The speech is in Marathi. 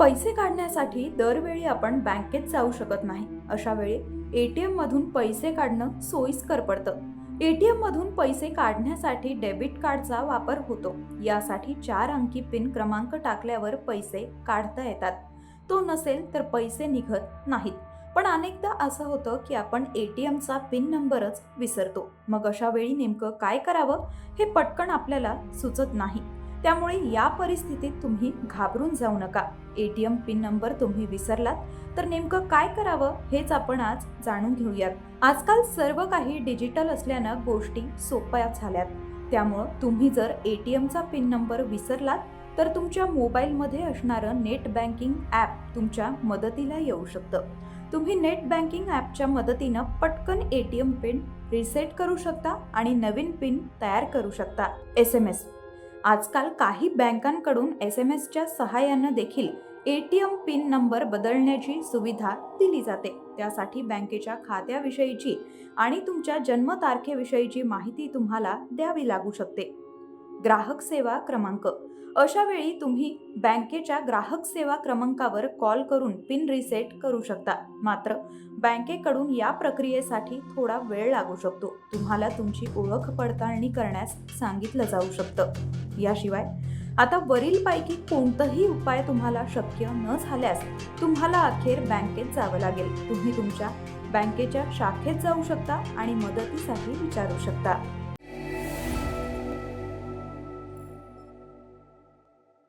पैसे काढण्यासाठी दरवेळी आपण बँकेत जाऊ शकत नाही. अशा वेळी एटीएम मधून पैसे काढणं सोयीस्कर पडतं. एटीएम मधून पैसे काढण्यासाठी डेबिट कार्डचा वापर होतो. यासाठी चार अंकी पिन क्रमांक टाकल्यावर पैसे काढता येतात. तो नसेल तर पैसे निघत नाहीत. पण अनेकदा असं होतं की आपण एटीएमचा पिन नंबरच विसरतो. मग अशा वेळी नेमकं काय करावं हे पटकन आपल्याला सुचत नाही. त्यामुळे या परिस्थितीत तुम्ही घाबरून जाऊ नका. A T M pin number तुम्ही विसरलात तर नेमकं काय करावं हेच आपण आज जाणून घेऊयात. आजकाल सर्व काही डिजिटल असल्यानं गोष्टी सोप्या झाल्यात. त्यामुळं तुम्ही जर ए टी एमचा पिन नंबर विसरलात तर तुमच्या मोबाईलमध्ये असणारं नेट बँकिंग ॲप तुमच्या मदतीला येऊ शकतं. तुम्ही नेट बँकिंग ॲपच्या मदतीनं पटकन A T M pin reset करू शकता आणि नवीन पिन तयार करू शकता. S M S. आजकाल काही बँकांकडून एस एम एसच्या सहाय्यानं देखील A T M pin number बदलण्याची सुविधा दिली जाते. त्यासाठी बँकेच्या खात्याविषयीची आणि तुमच्या जन्मतारखेविषयीची माहिती तुम्हाला द्यावी लागू शकते. ग्राहक सेवा क्रमांक. अशा वेळी तुम्ही बँकेच्या ग्राहक सेवा क्रमांकावर कॉल करून पिन रिसेट करू शकता. मात्र बँकेकडून या प्रक्रियेसाठी थोडा वेळ लागू शकतो. तुम्हाला तुमची ओळख पडताळणी करण्यास सांगितलं जाऊ शकतं. याशिवाय आता वरीलपैकी कोणताही उपाय तुम्हाला शक्य न झाल्यास तुम्हाला अखेर बँकेत जावं लागेल. तुम्ही तुमच्या बँकेच्या शाखेत जाऊ शकता आणि मदतीसाठी विचारू शकता.